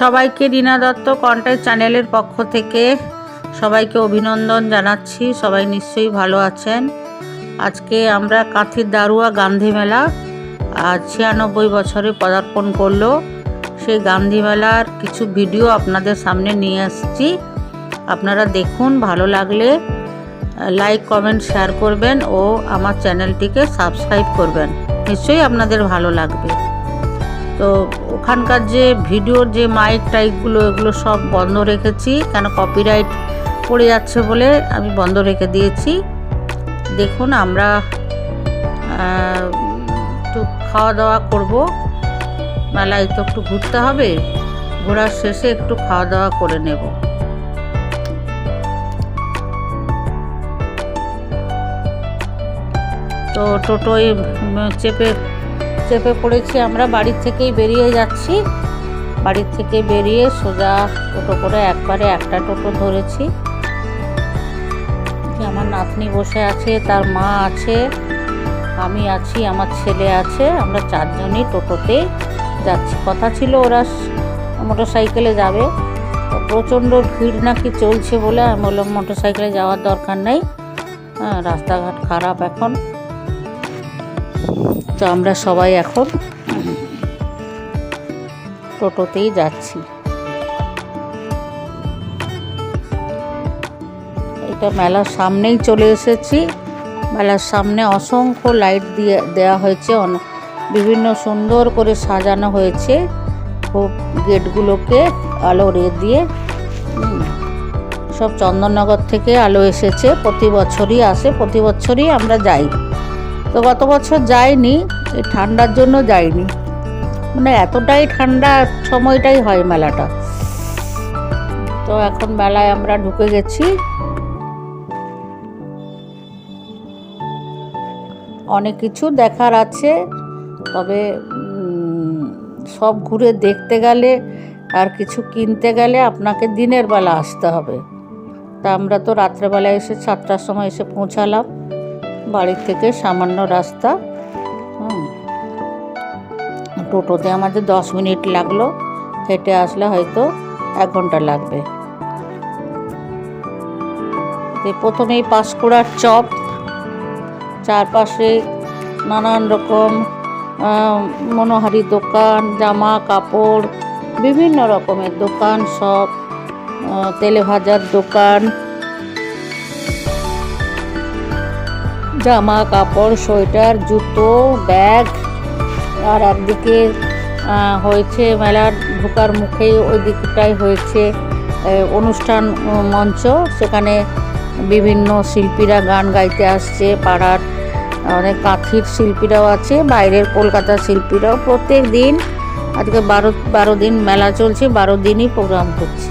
সবাইকে রীনা দত্ত কন্টেন্ট চ্যানেলের পক্ষ থেকে সবাইকে অভিনন্দন জানাচ্ছি। সবাই নিশ্চয়ই ভালো আছেন। আজকে আমরা কাঁথির দারুয়া গান্ধী মেলা ছিয়ানব্বই বছরে পদার্পণ করল। সেই গান্ধী মেলার কিছু ভিডিও আপনাদের সামনে নিয়ে আসছি। আপনারা দেখুন, ভালো লাগলে লাইক কমেন্ট শেয়ার করবেন ও আমার চ্যানেলটিকে সাবস্ক্রাইব করবেন। নিশ্চয়ই আপনাদের ভালো লাগবে। তো ওখানকার যে ভিডিওর যে মাইক টাইকগুলো এগুলো সব বন্ধ রেখেছি। কেন কপিরাইট পড়ে যাচ্ছে বলে আমি বন্ধ রেখে দিয়েছি। দেখুন আমরা একটু খাওয়া দাওয়া করব। মেলায় তো একটু ঘুরতে হবে। ঘোরার শেষে একটু খাওয়া দাওয়া করে নেব। তো টোটোয় চেপে চেপে পড়েছি, আমরা বাড়ির থেকেই বেরিয়ে যাচ্ছি। বাড়ির থেকে বেরিয়ে সোজা টোটো করে একবারে একটা টোটো ধরেছি। আমার নাতনি বসে আছে, তার মা আছে, আমি আছি, আমার ছেলে আছে, আমরা চারজনই টোটোতে যাচ্ছি। কথা ছিল ওরা মোটর সাইকেলে যাবে প্রচণ্ড ভিড় নাকি চলছে বলে আমি বললাম মোটর সাইকেলে যাওয়ার দরকার নেই। হ্যাঁ রাস্তাঘাট খারাপ এখন। তো আমরা সবাই এখন টোটোতেই যাচ্ছি। এটা মেলার সামনেই চলে এসেছি। মেলার সামনে অসংখ্য লাইট দিয়ে দেওয়া হয়েছে। বিভিন্ন সুন্দর করে সাজানো হয়েছে। খুব গেটগুলোকে আলো রে দিয়ে। সব চন্দননগর থেকে আলো এসেছে। প্রতি বছরই আসে। প্রতি বছরই আমরা যাই। তো গত বছর যাইনি এই ঠান্ডার জন্য যাইনি মানে এতটাই ঠান্ডা সময়টাই হয় মেলাটা। তো এখন মেলায় আমরা ঢুকে গেছি। অনেক কিছু দেখার আছে, তবে সব ঘুরে দেখতে গেলে আর কিছু কিনতে গেলে আপনাকে দিনের বেলা আসতে হবে। তা আমরা তো রাত্রেবেলায় এসে সাতটার সময় এসে পৌঁছালাম। বাড়ির থেকে সামান্য রাস্তা। টোটোতে আমাদের দশ মিনিট লাগল। হেঁটে আসলে হয়তো এক ঘণ্টা লাগবে। প্রথমেই পাঁশকুড়ার চপ, চারপাশে নানান রকম মনোহারি দোকান জামা কাপড় বিভিন্ন রকমের দোকান সব তেলে ভাজার দোকান। জামা, কাপড়, সোয়েটার, জুতো, ব্যাগ আর একদিকে হয়েছে মেলার ঢোকার মুখেই ওই দিকটাই হয়েছে অনুষ্ঠান মঞ্চ। সেখানে বিভিন্ন শিল্পীরা গান গাইতে আসছে, পাড়ার অনেক কাঁথির শিল্পীরাও আছে, বাইরের কলকাতার শিল্পীরাও প্রত্যেক দিন আজকে বারো বারো দিন মেলা চলছে, বারো দিনই প্রোগ্রাম করছে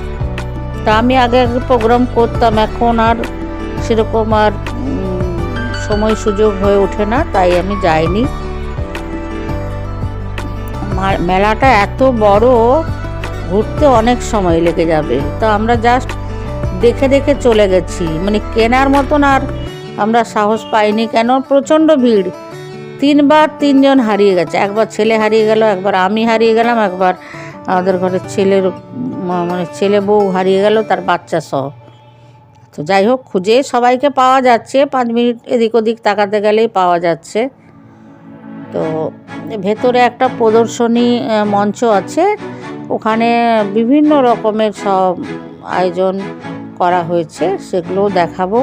তা আমি আগে আগে প্রোগ্রাম করতাম, এখন আর সেরকম আর সময় সুযোগ হয়ে ওঠে না, তাই আমি যাইনি। মেলাটা এত বড়, ঘুরতে অনেক সময় লেগে যাবে। তো আমরা জাস্ট দেখে দেখে চলে গেছি। মানে কেনার মতন আর আমরা সাহস পাইনি কেন? প্রচণ্ড ভিড়। তিনবার তিনজন হারিয়ে গেছে। একবার ছেলে হারিয়ে গেল, একবার আমি হারিয়ে গেলাম, একবার আমাদের ঘরের ছেলের মানে ছেলে বউ হারিয়ে গেল, তার বাচ্চা সহ। তো যাই হোক, খুঁজে সবাইকে পাওয়া যাচ্ছে। পাঁচ মিনিট এদিক ওদিক তাকাতে গেলেই পাওয়া যাচ্ছে। তো ভেতরে একটা প্রদর্শনী মঞ্চ আছে। ওখানে বিভিন্ন রকমের সব আয়োজন করা হয়েছে, সেগুলোও দেখাবো।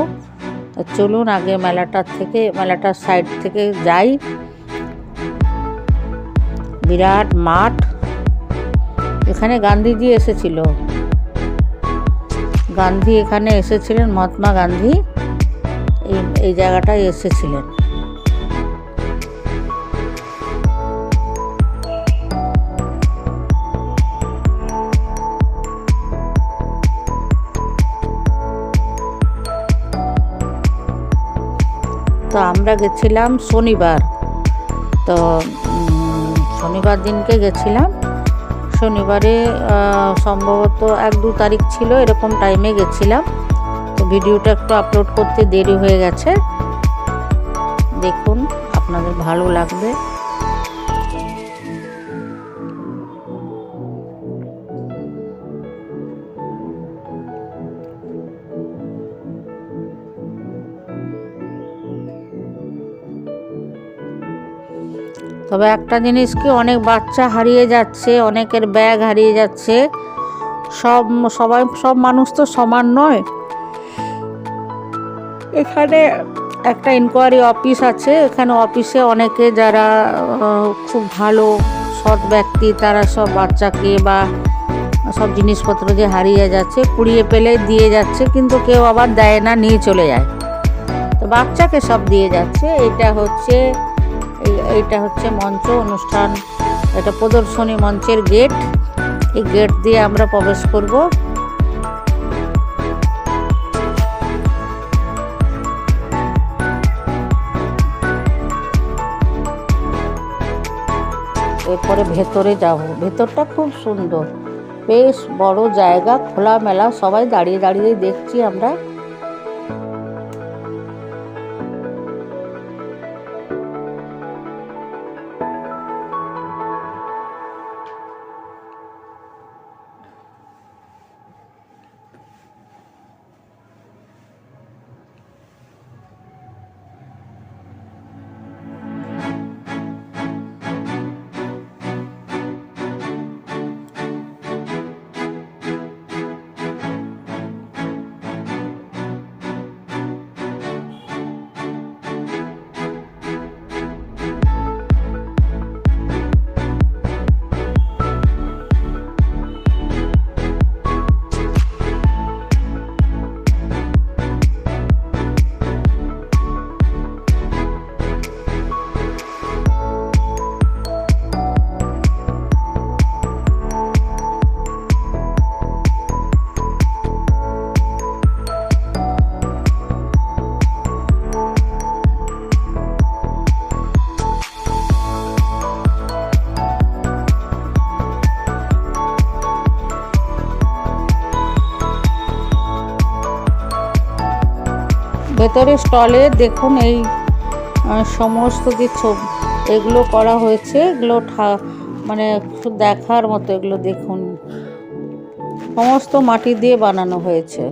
চলুন আগে মেলাটার থেকে, মেলাটার সাইড থেকে যাই। বিরাট মাঠ। এখানে গান্ধীজি এসেছিল। গান্ধী এখানে এসেছিলেন, মহাত্মা গান্ধী এই এই জায়গাটায় এসেছিলেন। তো আমরা গেছিলাম শনিবার। তো শনিবার দিনকে গেছিলাম। শনিবারে সম্ভবত এক দু তারিখ ছিল, এরকম টাইমে গেছিলাম। তো ভিডিওটা একটু আপলোড করতে দেরি হয়ে গেছে। দেখুন, আপনাদের ভালো লাগবে। তবে একটা জিনিস কি, অনেক বাচ্চা হারিয়ে যাচ্ছে, অনেকের ব্যাগ হারিয়ে যাচ্ছে। সব, সবাই, সব মানুষ তো সমান নয়। এখানে একটা ইনকোয়ারি অফিস আছে। এখানে অফিসে অনেকে যারা খুব ভালো, সৎ ব্যক্তি, তারা সব বাচ্চাকে বা সব জিনিসপত্র যে হারিয়ে যাচ্ছে, কুড়িয়ে পেলে দিয়ে যাচ্ছে, কিন্তু কেউ আবার দেয় না, নিয়ে চলে যায়। তো বাচ্চাকে সব দিয়ে যাচ্ছে। এটা হচ্ছে এইটা হচ্ছে মঞ্চ অনুষ্ঠান, এটা প্রদর্শনী মঞ্চের গেট। এই গেট দিয়ে আমরা প্রবেশ করব। এরপরে ভেতরে যাব। ভেতরটা খুব সুন্দর। বেশ বড় জায়গা, খোলামেলা, সবাই দাঁড়িয়ে দাঁড়িয়ে দেখছি আমরা। ভেতরে স্টলে দেখুন এই সমস্ত যে ছবি, এগুলো করা হয়েছে, এগুলো ঠা- মানে দেখার মতো এগুলো দেখুন। সমস্ত মাটি দিয়ে বানানো হয়েছে।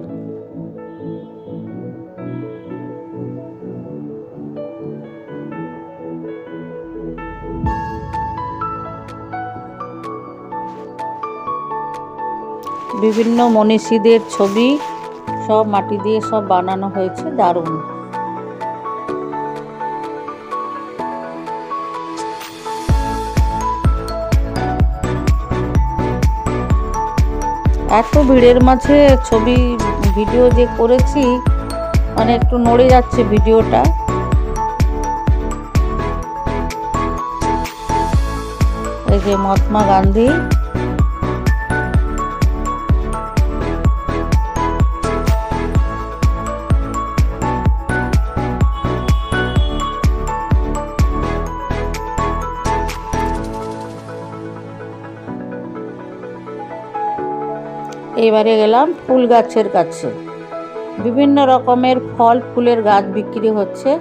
বিভিন্ন মনীষীদের ছবি সব মাটি দিয়ে সব বানানো হয়েছে, দারুণ। এত ভিড়ের মাঝে ছবি, ভিডিও যে করেছি মানে একটু নড়ে যাচ্ছে ভিডিওটা। এই যে মহাত্মা গান্ধী। এবারে গেলাম ফুল গাছের কাছে। বিভিন্ন রকমের ফল ফুলের গাছ বিক্রি হচ্ছে।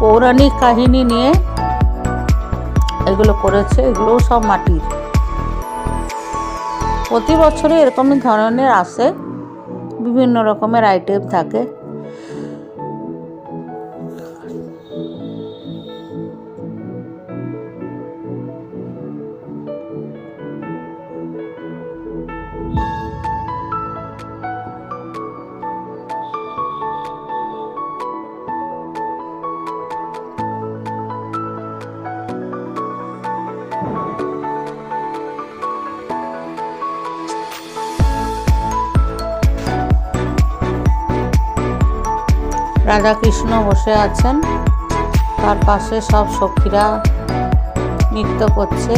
পৌরাণিক কাহিনী নিয়ে এগুলো করেছে এগুলোও সব মাটির। প্রতি বছরই এরকমই ধরনের আসে, বিভিন্ন রকমের আইটেম থাকে। রাধাকৃষ্ণ বসে আছেন। তার পাশে সব সখীরা নৃত্য করছে।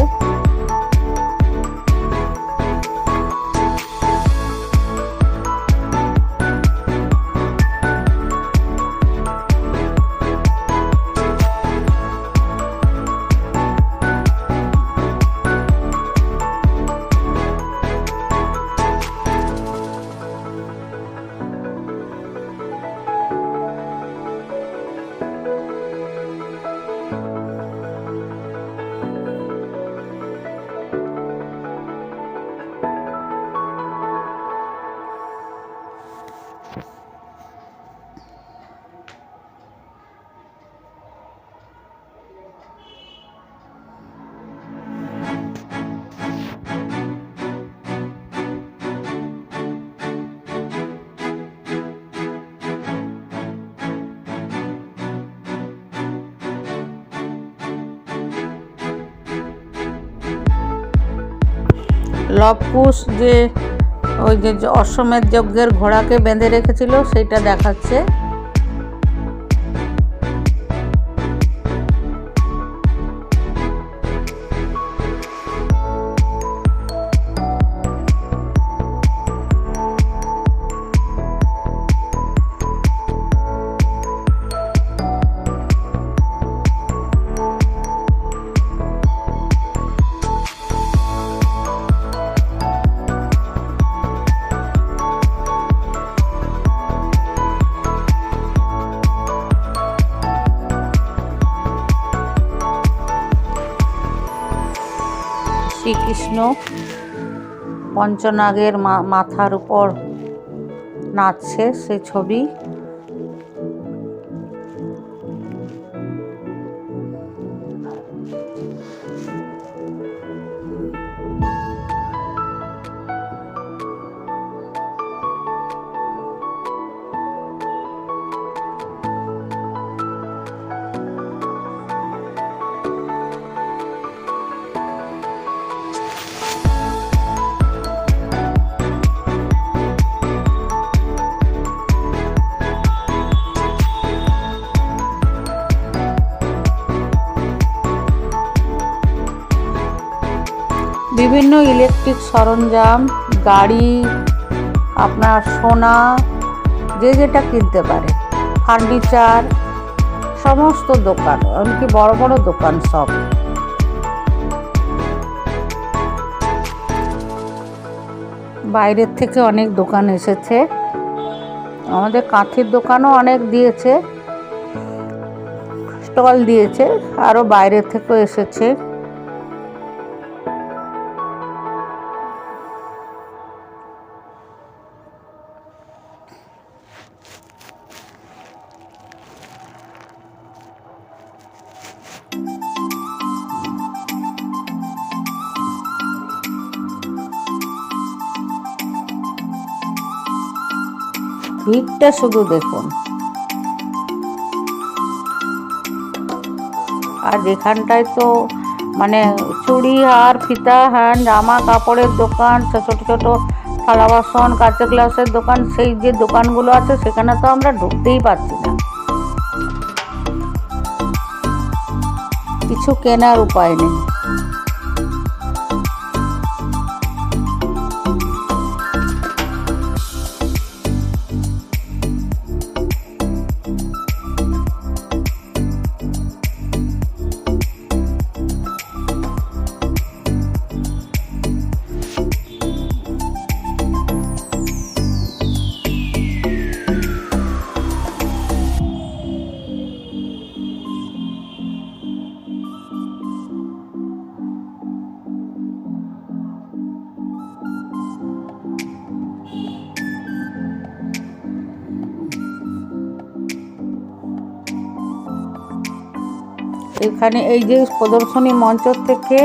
লবকুশ যে ওই যে অশ্বমেধ যজ্ঞের ঘোড়াকে বেঁধে রেখেছিল সেইটা দেখাচ্ছে। শ্রীকৃষ্ণ পঞ্চনাগের মাথার উপর নাচছে সে ছবি। বিভিন্ন ইলেকট্রিক সরঞ্জাম, গাড়ি, আপনার সোনা, যে যেটা কিনতে পারে, ফার্নিচার, সমস্ত দোকান, এমনকি বড় বড় দোকান সব। বাইরের থেকে অনেক দোকান এসেছে। আমাদের কাঁথির দোকানও অনেক দিয়েছে। স্টল দিয়েছে, আরও বাইরের থেকেও এসেছে। ভিড়টা শুধু দেখুন। আর এখানটায় তো মানে চুড়ি হার ফিতা, হ্যান, জামা, কাপড়ের দোকান, ছোট ছোট থালা বাসন কাঁচা গ্লাসের দোকান, সেই যে দোকানগুলো আছে, সেখানে তো আমরা ঢুকতেই পারছি না। কিছু কেনার উপায় নেই। এখানে এই যে প্রদর্শনী মঞ্চ থেকে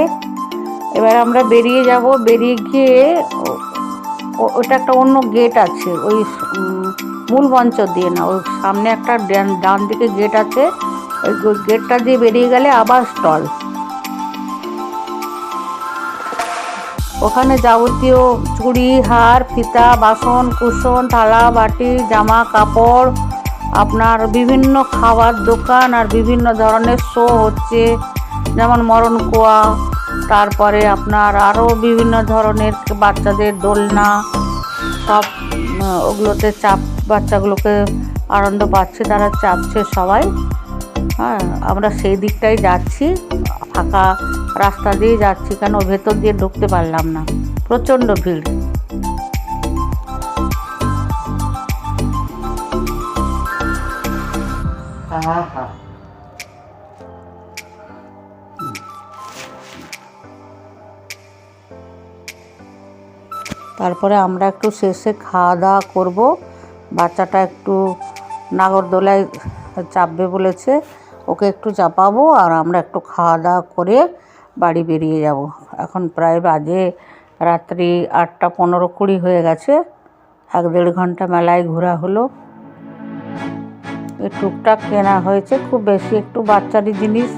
এবার আমরা বেরিয়ে যাব। বেরিয়ে গিয়ে ওটা একটা অন্য গেট আছে, ওই মূল মঞ্চ দিয়ে না ওই সামনে একটা ডান দিকে গেট আছে। ওই গেটটা দিয়ে বেরিয়ে গেলে আবার স্টল। ওখানে যাবতীয় চুড়ি, হার, ফিতা, বাসন কুসন থালা, বাটি, জামা, কাপড় আপনার বিভিন্ন খাবার দোকান আর বিভিন্ন ধরনের শো হচ্ছে, যেমন মরণ কোয়া, তারপরে আপনার আরও বিভিন্ন ধরনের বাচ্চাদের দোলনা, সব ওগুলোতে চাপ, বাচ্চাগুলোকে আনন্দ পাচ্ছে, তারা চাপছে সবাই। হ্যাঁ আমরা সেই দিকটাই যাচ্ছি, ফাঁকা রাস্তা দিয়ে যাচ্ছি, কেন ভেতর দিয়ে ঢুকতে পারলাম না। প্রচণ্ড ভিড়। হ্যাঁ তারপরে আমরা একটু শেষে খাওয়া দাওয়া করব। বাচ্চাটা একটু নাগরদোলায় চাপবে বলেছে, ওকে একটু চাপাবো আর আমরা একটু খাওয়া দাওয়া করে বাড়ি বেরিয়ে যাব। এখন প্রায় বাজে রাত্রি আটটা পনেরো কুড়ি হয়ে গেছে, এক দেড় ঘণ্টা মেলায় ঘোরা হলো। টুকটাক কেনা হয়েছে, খুব বেশি একটু বাচ্চারই জিনিস।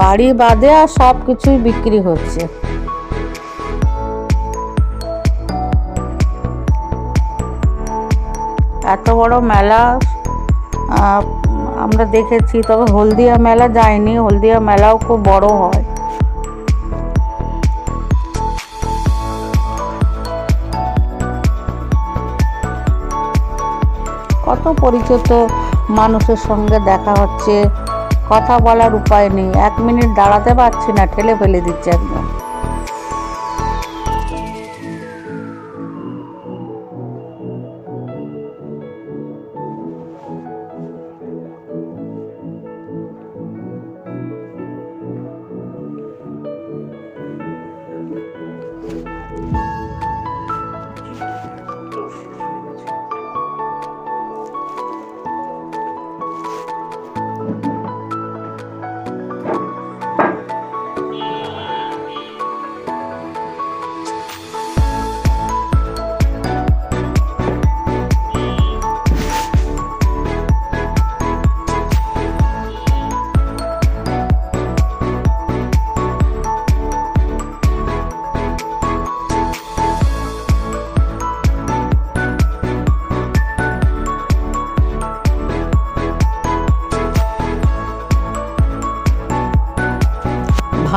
বাড়ি বাদে আর সব কিছুই বিক্রি হচ্ছে। এত বড় মেলা আমরা দেখেছি, তবে হলদিয়া মেলা যায়নি হলদিয়া মেলাও খুব বড় হয়। কত পরিচিত মানুষের সঙ্গে দেখা হচ্ছে, কথা বলার উপায় নেই, এক মিনিট দাঁড়াতে পারছি না, ঠেলে ফেলে দিচ্ছে একদম।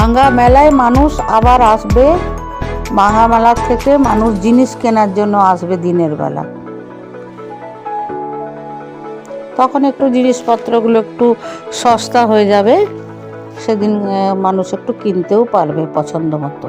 ভাঙ্গা মেলায় মানুষ আবার আসবে। ভাঙ্গা মেলা থেকে মানুষ জিনিস কেনার জন্য আসবে দিনের বেলা। তখন একটু জিনিসপত্রগুলো একটু সস্তা হয়ে যাবে। সেদিন মানুষ একটু কিনতেও পারবে পছন্দ মতো।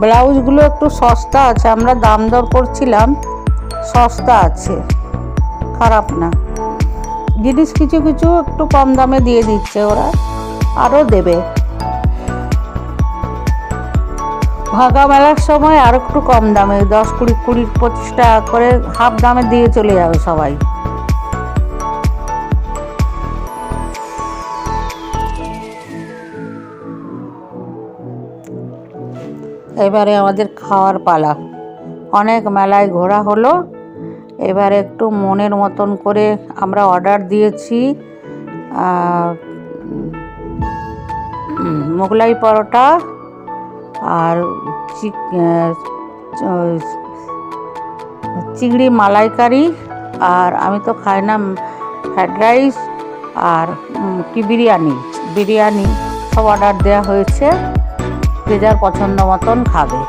ব্লাউজগুলো একটু সস্তা আছে, আমরা দাম দর করছিলাম, সস্তা আছে, খারাপ না। জিনিস কিছু কিছু একটু কম দামে দিয়ে দিচ্ছে ওরা আরও দেবে। ভাগা মেলার সময় আর একটু কম দামে, দশ কুড়ি কুড়ি, পঁচিশ টাকা করে হাফ দামে দিয়ে চলে যাবে সবাই। এবারে আমাদের খাওয়ার পালা। অনেক মেলায় ঘোরা হলো। এবারে একটু মনের মতন করে আমরা অর্ডার দিয়েছি মোগলাই পরোটা আর চিংড়ি মালাইকারি আর আমি তো খাই না ফ্রাইড রাইস আর কি বিরিয়ানি। বিরিয়ানি সব অর্ডার দেওয়া হয়েছে। যে যার পছন্দ মতন খাবে।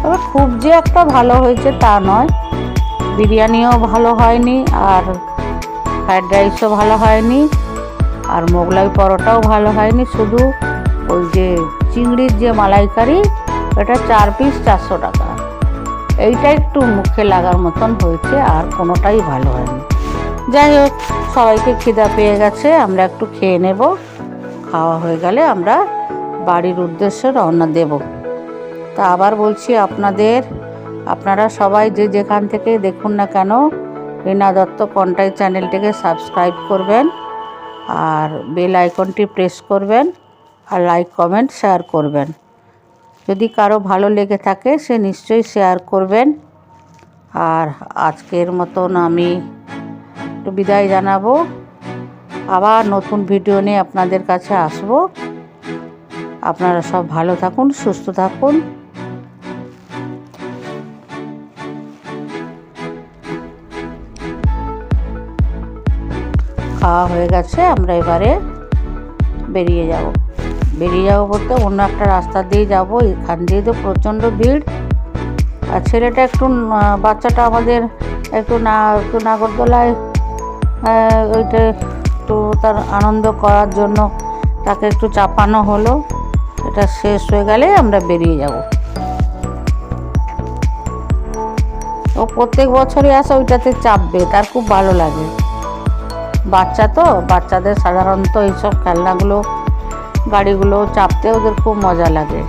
তবে খুব যে একটা ভালো হয়েছে তা নয়। বিরিয়ানিও ভালো হয়নি, আর ফ্রায়েড রাইসও ভালো হয়নি, আর মোগলাই পরোটাও ভালো হয়নি। শুধু ওই যে চিংড়ির যে মালাইকারি, এটা চার পিস চারশো টাকা। এইটা একটু মুখে লাগার মতন হয়েছে, আর কোনোটাই ভালো হয়নি। যাই হোক, সবাইকে খিদা পেয়ে গেছে, আমরা একটু খেয়ে নেব। খাওয়া হয়ে গেলে আমরা বাড়ির উদ্দেশ্যে রওনা দেব। তা আবার বলছি আপনাদের, আপনারা সবাই যে যেখান থেকে দেখুন না কেন, রীনা দত্ত কন্টাই চ্যানেলটিকে সাবস্ক্রাইব করবেন আর বেল আইকনটি প্রেস করবেন আর লাইক কমেন্ট শেয়ার করবেন। যদি কারও ভালো লেগে থাকে সে নিশ্চয়ই শেয়ার করবেন। আর আজকের মতন আমি একটু বিদায় জানাব। আবার নতুন ভিডিও নিয়ে আপনাদের কাছে আসব। আপনারা সব ভালো থাকুন, সুস্থ থাকুন। খাওয়া হয়ে গেছে, আমরা এবারে বেরিয়ে যাব। বেরিয়ে যাব বলতে অন্য একটা রাস্তা দিয়ে যাব, এখান দিয়ে তো প্রচণ্ড ভিড়। আর ছেলেটা একটু বাচ্চাটা আমাদের একটু না, একটু নাগরদোলায় ওইটা একটু তার আনন্দ করার জন্য তাকে একটু চাপানো হলো। এটা শেষ হয়ে গেলে আমরা বেরিয়ে যাব। ও প্রত্যেক বছরই আসে, ওইটাতে চাপবে, তার খুব ভালো লাগে। বাচ্চা তো, বাচ্চাদের সাধারণত এইসব খেলনাগুলো, গাড়িগুলো চাপতে ওদের খুব মজা লাগে।